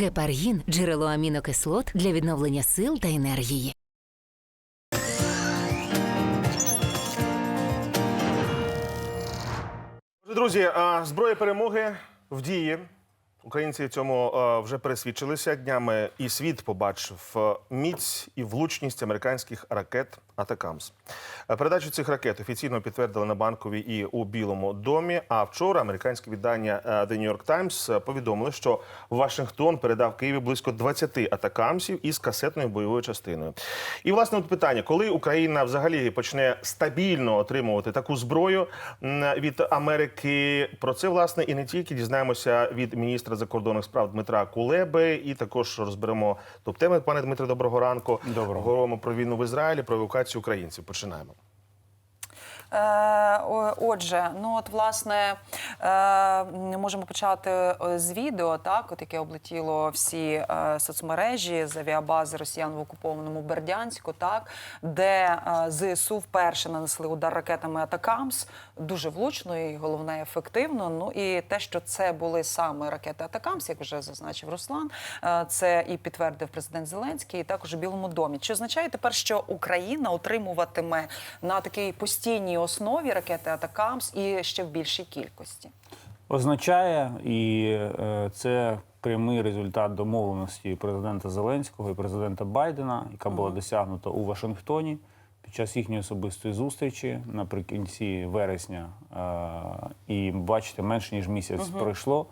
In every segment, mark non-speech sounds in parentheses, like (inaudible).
Гепаргін джерело амінокислот для відновлення сил та енергії. Друзі, зброя перемоги в дії. Українці цьому е, вже пересвідчилися днями, і світ побачив міць і влучність американських ракет Атакамс. Е, Передачу цих ракет офіційно підтвердили на банковій і у Білому домі. А вчора американське видання е, The New York Times е, повідомили, що Вашингтон передав Києві близько 20 атакамсів із касетною бойовою частиною. І власне от питання, коли Україна взагалі почне стабільно отримувати таку зброю від Америки, про це власне і не тільки дізнаємося від міністра закордонних справ Дмитра Кулеби, і також розберемо топ теми. Пане Дмитре, доброго ранку. Доброго. Говоримо про війну в Ізраїлі, про евакуацію українців. Починаємо. Е, Отже, ну от власне е, можемо почати е, з відео, так от яке облетіло всі соцмережі з авіабази росіян в окупованому Бердянську, так де ЗСУ вперше нанесли удар ракетами Атакамс дуже влучно і головне ефективно. Ну і те, що це були саме ракети Атакамс, як вже зазначив Руслан, е, це і підтвердив президент Зеленський, і також у Білому домі. Чи означає тепер, що Україна отримуватиме на такій постійній основі ракети Атакамс і ще в більшій кількості? Означає, і е, це прямий результат домовленості президента Зеленського і президента Байдена, яка була досягнута у Вашингтоні під час їхньої особистої зустрічі наприкінці вересня. Е, і бачите, менше ніж місяць пройшло.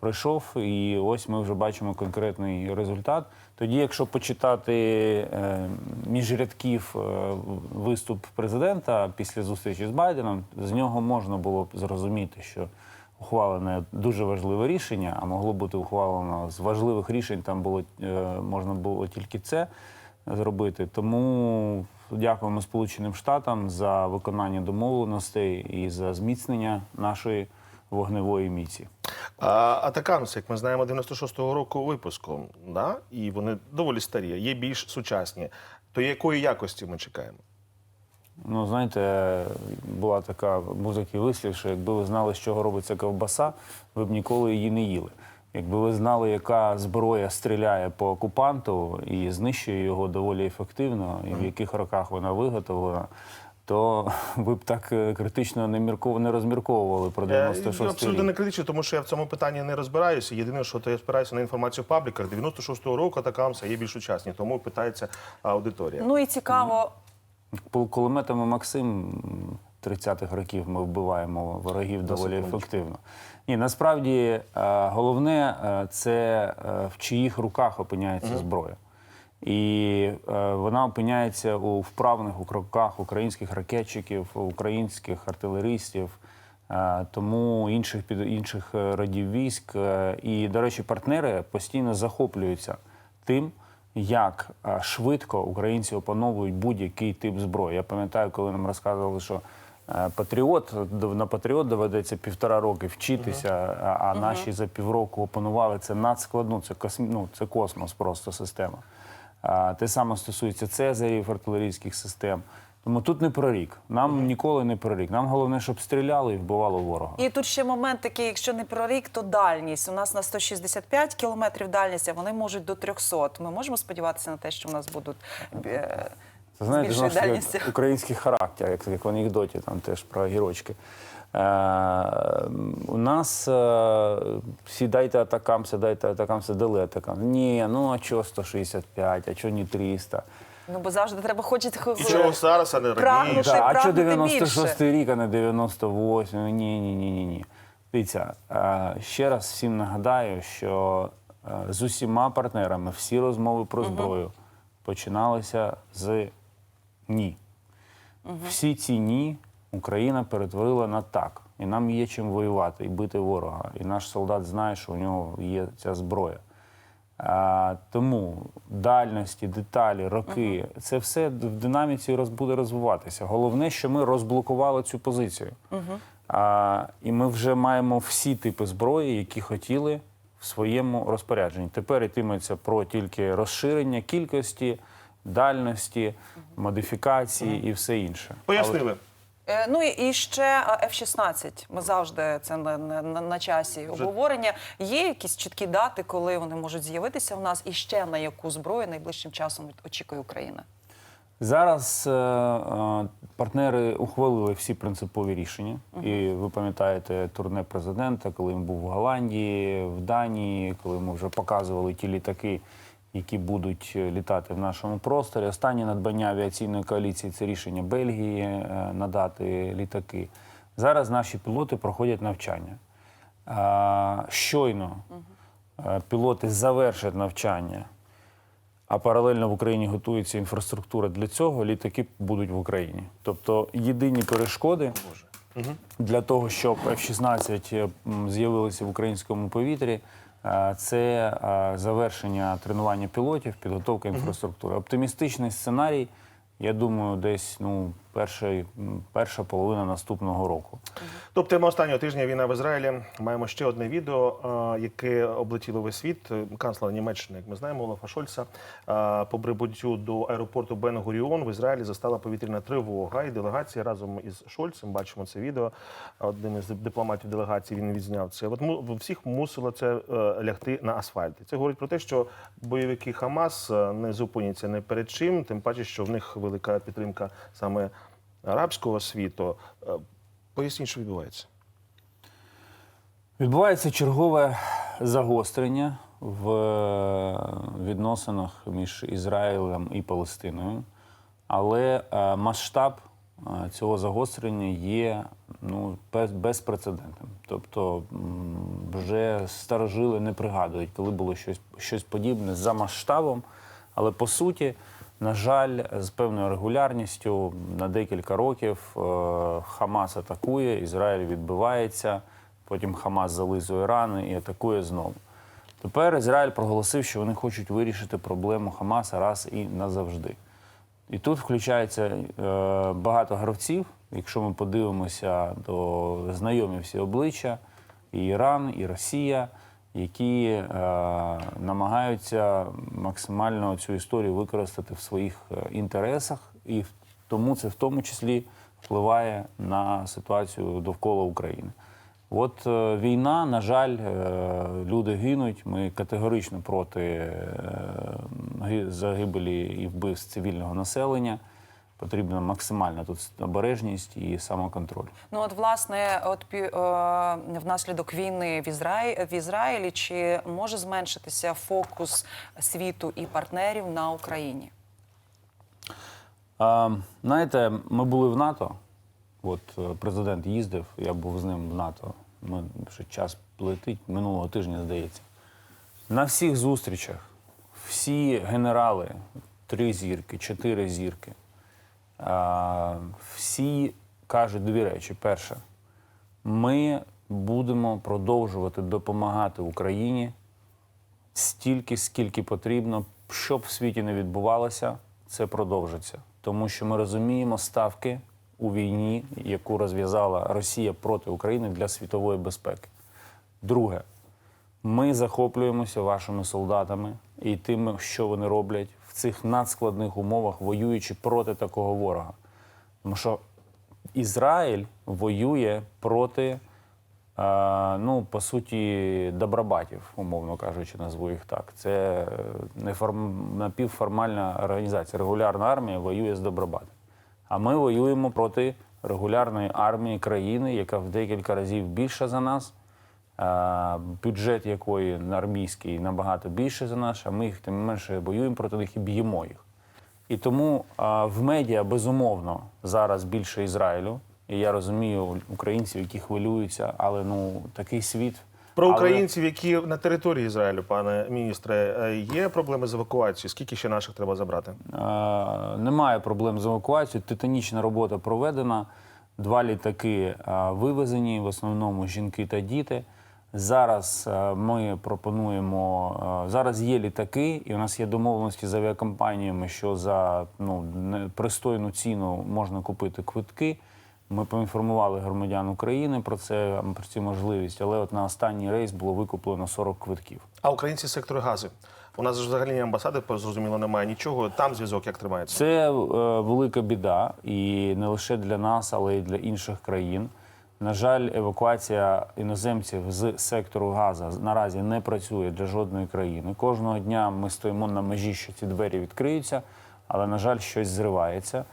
Пройшов, і ось ми вже бачимо конкретний результат. Тоді, якщо почитати е, між рядків е, виступ президента після зустрічі з Байденом, з нього можна було б зрозуміти, що ухвалене дуже важливе рішення, а могло бути ухвалено з важливих рішень. Там було е, можна було тільки це зробити. Тому дякуємо Сполученим Штатам за виконання домовленостей і за зміцнення нашої вогневої міці. А, Атакамс, як ми знаємо, 96-го року випуску, да? і вони доволі старі, є більш сучасні. То якої якості ми чекаємо? Ну, знаєте, була така такий вислів, що якби ви знали, з чого робиться ковбаса, ви б ніколи її не їли. Якби ви знали, яка зброя стріляє по окупанту і знищує його доволі ефективно, і в яких роках вона виготовлена, то ви б так е, критично не мірков... не розмірковували про Я 96 Е, абсолютно рік. не критично, тому що я в цьому питанні не розбираюся. Єдине, що то я спираюся на інформацію в пабліках. 96-го року Атакамса є більш сучасні, тому питається аудиторія. Ну і цікаво, По кулеметами Максим 30-х років ми вбиваємо ворогів доволі ефективно. Ні, насправді е, головне е, це е, в чиїх руках опиняється зброя. І вона опиняється у вправних у руках українських ракетчиків, українських артилеристів, тому інших під інших родів військ. І, до речі, партнери постійно захоплюються тим, як швидко українці опановують будь-який тип зброї. Я пам'ятаю, коли нам розказували, що Патріот на Патріот доведеться півтора роки вчитися, а, а наші за півроку опанували це надскладно. Це косм... ну, це космос, просто система. Те саме стосується цезарів, артилерійських систем. Тому тут не про рік. Нам ніколи не про рік. Нам головне, щоб стріляли і вбивало ворога. і тут ще момент такий, якщо не про рік, то дальність. У нас на 165 кілометрів дальність, а вони можуть до 300. Ми можемо сподіватися на те, що у нас будуть е, Це знаєте, знову ж таки, український характер, як, як в анекдоті, там теж про гірочки. Е, у нас е, всі дайте атакамся, дайте атакамся, дали атакамся. Ні, ну а чого 165, а чого не 300? Ну бо завжди треба хочеться І чого зараз, а не раніше? Да, а чого прагнути 96 рік, а не 98? Ні, ні, ні, ні, ні. Дивіться, е, ще раз всім нагадаю, що е, з усіма партнерами всі розмови про зброю починалися з ні. Всі ці ні Україна перетворила на так. І нам є чим воювати і бити ворога. І наш солдат знає, що у нього є ця зброя. А, тому дальності, деталі, роки це все в динаміці роз, буде розвиватися. Головне, що ми розблокували цю позицію. А, і ми вже маємо всі типи зброї, які хотіли в своєму розпорядженні. Тепер йтиметься про тільки розширення кількості, дальності, модифікації і все інше. Пояснили. Е, Ну і і ще а, F-16. Ми завжди це на, на, на, на часі обговорення. Є якісь чіткі дати, коли вони можуть з'явитися в нас, і ще на яку зброю найближчим часом очікує Україна? Зараз е, е, партнери ухвалили всі принципові рішення. І ви пам'ятаєте турне президента, коли він був в Голландії, в Данії, коли ми вже показували ті літаки, які будуть е, літати в нашому просторі. Останнє надбання авіаційної коаліції це рішення Бельгії е, надати літаки. Зараз наші пілоти проходять навчання. Щойно е, пілоти завершать навчання а паралельно в Україні готується інфраструктура для цього, літаки будуть в Україні. Тобто єдині перешкоди для того, щоб F-16 з'явилися в українському повітрі, це е, завершення тренування пілотів, підготовка інфраструктури. Оптимістичний сценарій, я думаю, десь ну, перший, перша половина наступного року. Тобто, тема останнього тижня війна в Ізраїлі. Маємо ще одне відео, е, яке облетіло весь світ. Е, Канцлер Німеччини, як ми знаємо, Олафа Шольца, е, по прибуттю до аеропорту Бен Гуріон в Ізраїлі застала повітряна тривога. І делегація разом із Шольцем бачимо це відео. Одним із дипломатів делегації він відзняв це. От всіх мусило це лягти на асфальт. Це говорить про те, що бойовики Хамас не зупиняться не перед чим, тим паче, що в них велика підтримка саме арабського світу. Е, Поясніть, що відбувається. Відбувається чергове загострення в е, відносинах між Ізраїлем і Палестиною, але е, масштаб цього загострення є ну, безпрецедентним. Тобто вже старожили не пригадують, коли було щось, щось подібне за масштабом, але по суті. На жаль, з певною регулярністю на декілька років е, Хамас атакує, Ізраїль відбивається, потім Хамас зализує рани і атакує знову. Тепер Ізраїль проголосив, що вони хочуть вирішити проблему Хамаса раз і назавжди. І тут включається е, багато гравців. Якщо ми подивимося до знайомі всі обличчя, і Іран, і Росія, які е, намагаються максимально цю історію використати в своїх е, інтересах, і тому це в тому числі впливає на ситуацію довкола України. От е, війна, на жаль, е, люди гинуть. Ми категорично проти е, загибелі і вбивств цивільного населення. Потрібна максимальна тут обережність і самоконтроль. Ну от власне, от пі- е, внаслідок війни в Ізраїлі, в Ізраїлі чи може зменшитися фокус світу і партнерів на Україні? А, знаєте, ми були в НАТО. От е, президент їздив, я був з ним в НАТО. Ми вже час летить минулого тижня, здається. На всіх зустрічах всі генерали, три зірки, чотири зірки, всі кажуть дві речі. Перше, ми будемо продовжувати допомагати Україні стільки, скільки потрібно, щоб в світі не відбувалося, це продовжиться. Тому що ми розуміємо ставки у війні, яку розв'язала Росія проти України для світової безпеки. Друге, ми захоплюємося вашими солдатами і тим, що вони роблять цих надскладних умовах, воюючи проти такого ворога. Тому що Ізраїль воює проти, е, ну, по суті, добробатів, умовно кажучи, назву їх так. Це е, неформ... напівформальна організація. Регулярна армія воює з добробатом. А ми воюємо проти регулярної армії країни, яка в декілька разів більша за нас, бюджет якої на армійський набагато більше за наш, а ми їх тим менше воюємо проти них і б'ємо їх. І тому в медіа безумовно зараз більше Ізраїлю. І я розумію українців, які хвилюються, але ну такий світ. Про Але- українців, які на території Ізраїлю, пане міністре, е, є проблеми з евакуацією? Скільки ще наших треба забрати? Е, Немає проблем з евакуацією. Титанічна робота проведена. Два літаки вивезені, в основному жінки та діти. Зараз е, ми пропонуємо. е, Зараз є літаки, і у нас є домовленості з авіакомпаніями, що за ну, не- пристойну ціну можна купити квитки. Ми поінформували громадян України про це про цю можливість, але от на останній рейс було викуплено 40 квитків. А українці сектори гази. У нас ж взагалі амбасади, зрозуміло, немає нічого. Там зв'язок як тримається. Це е, велика біда, і не лише для нас, але й для інших країн. На жаль, евакуація іноземців з сектору Газа наразі не працює для жодної країни. Кожного дня ми стоїмо на межі, що ці двері відкриються, але на жаль, щось зривається.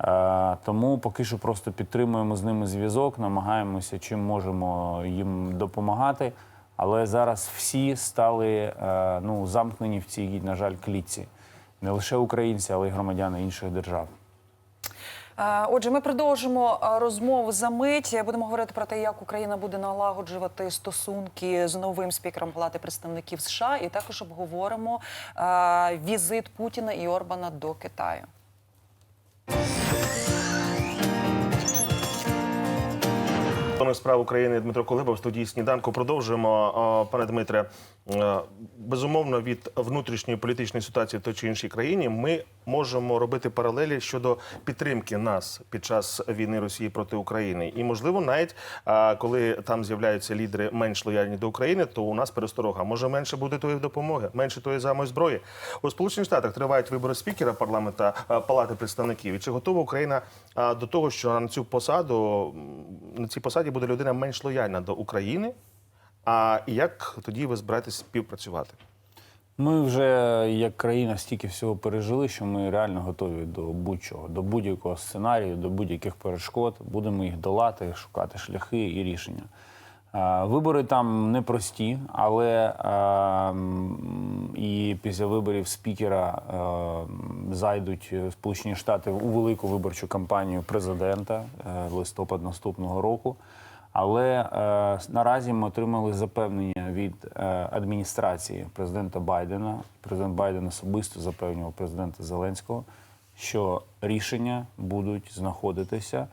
Е, Тому поки що просто підтримуємо з ними зв'язок, намагаємося чим можемо їм допомагати. Але зараз всі стали е, ну, замкнені в цій, на жаль, клітці. Не лише українці, але й громадяни інших держав. Е, Отже, ми продовжимо е, розмову за мить. Будемо говорити про те, як Україна буде налагоджувати стосунки з новим спікером Палати представників США, і також обговоримо е, візит Путіна і Орбана до Китаю. Пане справ України Дмитро Колеба в студії сніданку. Продовжуємо. Пане Дмитре, е, безумовно, від внутрішньої політичної ситуації в той чи іншій країні ми можемо робити паралелі щодо підтримки нас під час війни Росії проти України. І можливо, навіть коли там з'являються лідери менш лояльні до України, то у нас пересторога може менше буде тої допомоги, менше тої самої зброї. У Сполучених Штатах тривають вибори спікера парламента Палати представників. І чи готова Україна до того, що на цю посаду на цій посаді буде людина менш лояльна до України? А як тоді ви збираєтесь співпрацювати? Ми вже як країна стільки всього пережили, що ми реально готові до будь-чого, до будь-якого сценарію, до будь-яких перешкод. Будемо їх долати, шукати шляхи і рішення. Вибори там непрості, але і після виборів спікера зайдуть Сполучені Штати у велику виборчу кампанію президента е, листопад наступного року. Але е, наразі ми отримали запевнення від е, адміністрації президента Байдена. Президент Байден особисто запевнював президента Зеленського, що рішення будуть знаходитися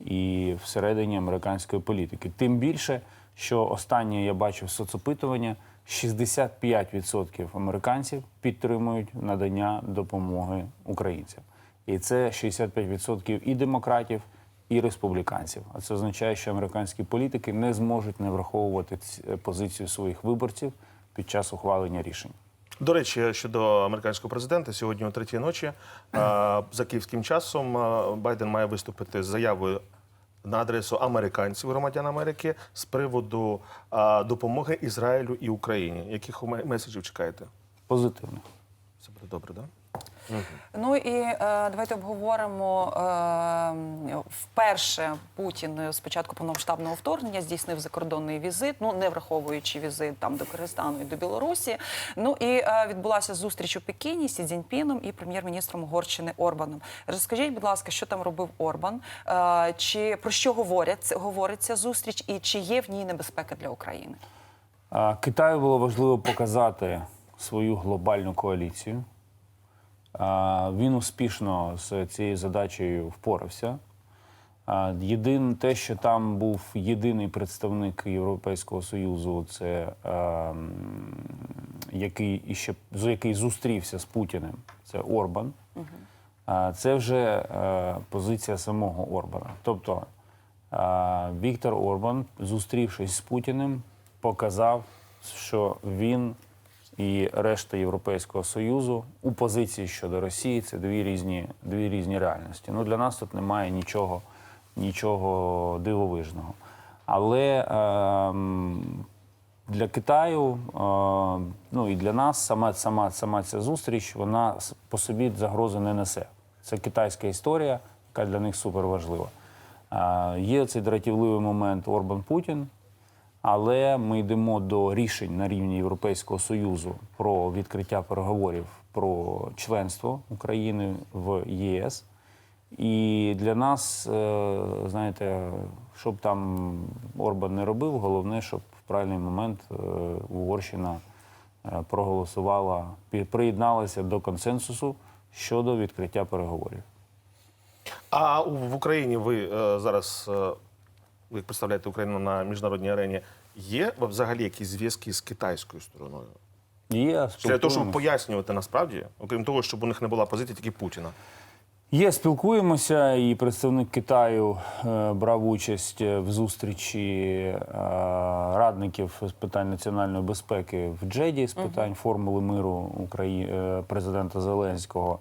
і всередині американської політики. Тим більше, що останнє я бачив соцопитування: 65% американців підтримують надання допомоги українцям. І це 65% і демократів, і республіканців. А це означає, що американські політики не зможуть не враховувати позицію своїх виборців під час ухвалення рішень. До речі, щодо американського президента, сьогодні о третій ночі е, за київським часом е, Байден має виступити з заявою на адресу американців, громадян Америки, з приводу е, допомоги Ізраїлю і Україні. Яких ме- меседжів чекаєте? Позитивно. Це буде добре, так? Ну і е, давайте обговоримо е, вперше Путін з початку повномасштабного вторгнення здійснив закордонний візит, ну не враховуючи візит там до Киргизстану і до Білорусі. Ну і е, відбулася зустріч у Пекіні з Сі Цзіньпіном і прем'єр-міністром Угорщини Орбаном. Розкажіть, будь ласка, що там робив Орбан? Е, чи про що говорять говорить ця зустріч, і чи є в ній небезпека для України? Китаю було важливо показати свою глобальну коаліцію. Він успішно з цією задачею впорався. Єдине те, що там був єдиний представник Європейського Союзу, це е, який іще який зустрівся з Путіним, це Орбан. А, Це вже е, позиція самого Орбана. Тобто е, Віктор Орбан, зустрівшись з Путіним, показав, що він і решта Європейського Союзу у позиції щодо Росії це дві різні, дві різні реальності. Ну, для нас тут немає нічого, нічого дивовижного. Але е, для Китаю, е, ну і для нас сама, сама, сама ця зустріч, вона по собі загрози не несе. Це китайська історія, яка для них суперважлива. Е, є цей дратівливий момент Орбан-Путін, але ми йдемо до рішень на рівні Європейського Союзу про відкриття переговорів про членство України в ЄС. І для нас, е, знаєте, щоб там Орбан не робив, головне, щоб в правильний момент е, Угорщина е, проголосувала, приєдналася до консенсусу щодо відкриття переговорів. А в Україні ви зараз ви представляєте Україну на міжнародній арені. Є взагалі якісь зв'язки з китайською стороною? Є Для того, щоб пояснювати насправді, окрім того, щоб у них не була позиція тільки Путіна. Є, спілкуємося, і представник Китаю е, брав участь в зустрічі е, радників з питань національної безпеки в Джеді з питань формули миру Украї... е, президента Зеленського.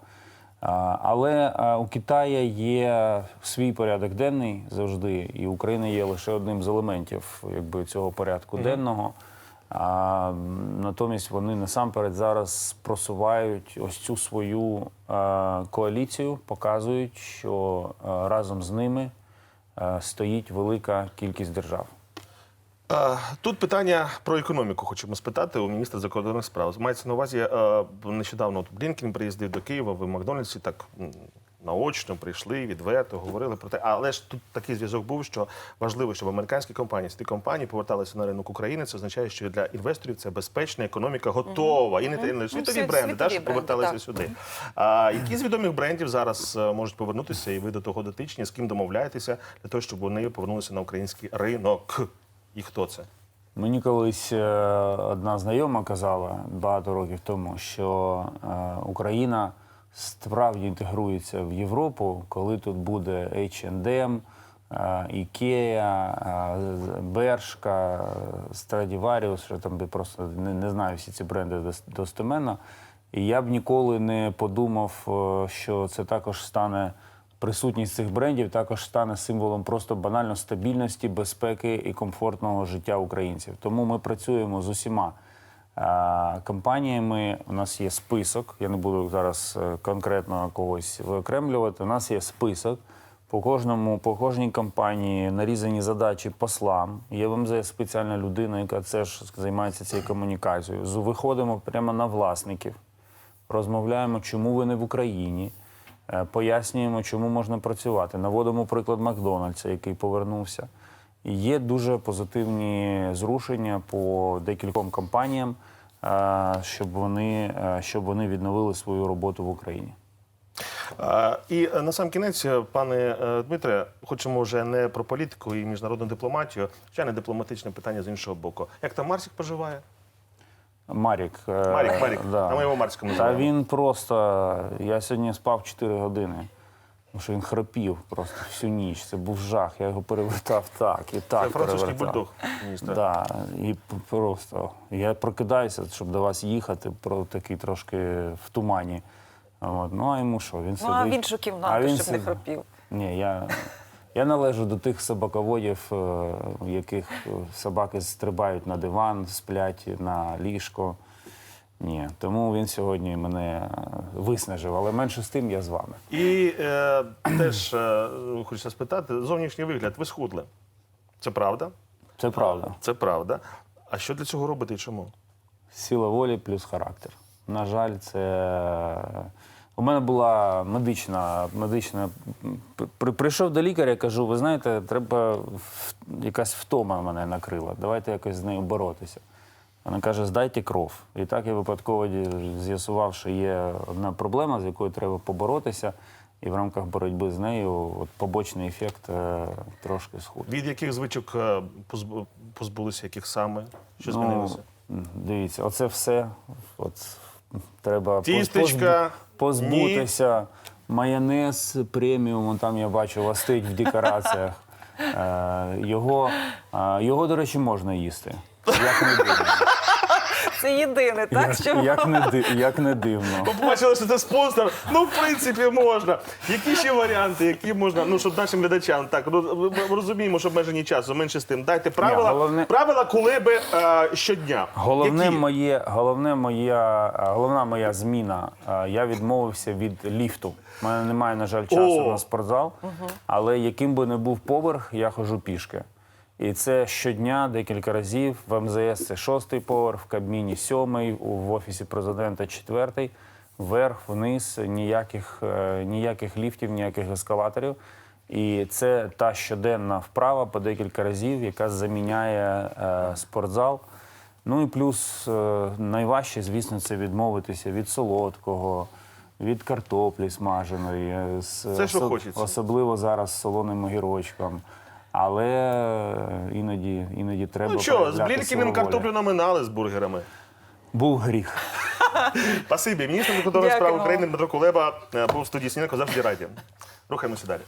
А, Але у Китаї є свій порядок денний завжди, і Україна є лише одним з елементів якби, цього порядку денного. А, натомість вони насамперед зараз просувають ось цю свою е, коаліцію, показують, що е, разом з ними е, стоїть велика кількість держав. Тут питання про економіку хочемо спитати у міністра закордонних справ. Мається на увазі, е, нещодавно от Блінкін приїздив до Києва, в Макдональдсі так наочно прийшли, відверто говорили про те. Але ж тут такий зв'язок був, що важливо, щоб американські компанії, ці компанії поверталися на ринок України. Це означає, що для інвесторів це безпечна економіка готова. І не те- не світові бренди, світові да, щоб бренди, поверталися сюди. А які з відомих брендів зараз е, можуть повернутися, і ви до того дотичні, з ким домовляєтеся для того, щоб вони повернулися на український ринок? І хто це? Мені колись е, одна знайома казала багато років тому, що е, Україна справді інтегрується в Європу, коли тут буде H&M, е, Ікея, Бершка, Страдіваріус, що там просто не, не знаю всі ці бренди дос- достеменно. І я б ніколи не подумав, що це також стане присутність цих брендів також стане символом просто банально стабільності, безпеки і комфортного життя українців. Тому ми працюємо з усіма е, компаніями. У нас є список. Я не буду зараз е, конкретно когось виокремлювати. У нас є список. По кожному, по кожній компанії нарізані задачі послам. Є в МЗС спеціальна людина, яка теж займається цією комунікацією. Виходимо прямо на власників розмовляємо, чому ви не в Україні, пояснюємо, чому можна працювати. Наводимо приклад Макдональдса, який повернувся. Є дуже позитивні зрушення по декільком компаніям, е, щоб вони, е, щоб вони відновили свою роботу в Україні. І е, на сам кінець, е, пане е, Дмитре, хочемо вже не про політику і міжнародну дипломатію, не дипломатичне питання з іншого боку. Як там Марсік поживає? Марік. е, Марік, Марік. да. А ми його Марсиком Та називаємо. він просто. Я сьогодні спав 4 години. Тому що він храпів просто всю ніч. Це був жах. Я його перевертав так і так. Це французький перевертав. бульдог, міністра. Да, і п- просто я прокидаюся, щоб до вас їхати, про такий трошки в тумані. От. Ну а йому що? Він Ну, сидить. а в іншу кімнату, щоб не сидить. храпів. Ні, я, я належу до тих собаководів, е, в яких е, собаки стрибають на диван, сплять на ліжко. Ні, тому він сьогодні мене е, виснажив, але менше з тим я з вами. І е, (clears throat) теж е, хочеться спитати, зовнішній вигляд, ви схудли. Це правда? Це правда. Це правда. А що для цього робите і чому? Сила волі плюс характер. На жаль, це. У мене була медична, медична. При- Прийшов до лікаря, кажу, ви знаєте, треба якась втома мене накрила. Давайте якось з нею боротися. Вона каже, здайте кров. І так я випадково з'ясував, що є одна проблема, з якою треба поборотися. І в рамках боротьби з нею от побочний ефект е, трошки схуд. Від яких звичок е, позбулися, яких саме? Що змінилося? Ну, дивіться, оце все. От, треба Тістечка, позбутися. Майонез преміуму. там я бачу, ластить в декораціях. Е, його, е, його, до речі, можна їсти. Як не дивно. Це єдине, так? Що Як не, ди- як не дивно. Побачили, що це спонсор. Ну, в принципі, можна. Які ще варіанти, які можна, ну, щоб нашим глядачам, так, роз- ми розуміємо, що обмежені часу, менше з тим. Дайте правила, головне- правила кулеби е, щодня. Головне Які? моє, головне моя, е, головна моя зміна. е, Я відмовився від ліфту. У мене немає, на жаль, часу О! на спортзал, але яким би не був поверх, я ходжу пішки. І це щодня декілька разів. В МЗС це шостий поверх, в Кабміні сьомий, в офісі президента четвертий. Вверх, вниз, ніяких, е, ніяких ліфтів, ніяких ескалаторів. І це та щоденна вправа по декілька разів, яка заміняє е, спортзал. Ну і плюс е, найважче, звісно, це відмовитися від солодкого, від картоплі смаженої, е, з Це що хочеться. особливо зараз з солоним огірочком. Але е, іноді, іноді треба. Ну що, з Блінкіним картоплю наминали з бургерами. Був гріх. (laughs) Спасибі. Міністр закордонних справ України Дмитро Кулеба е, був в студії Сніданку завжди раді. Рухаємося далі.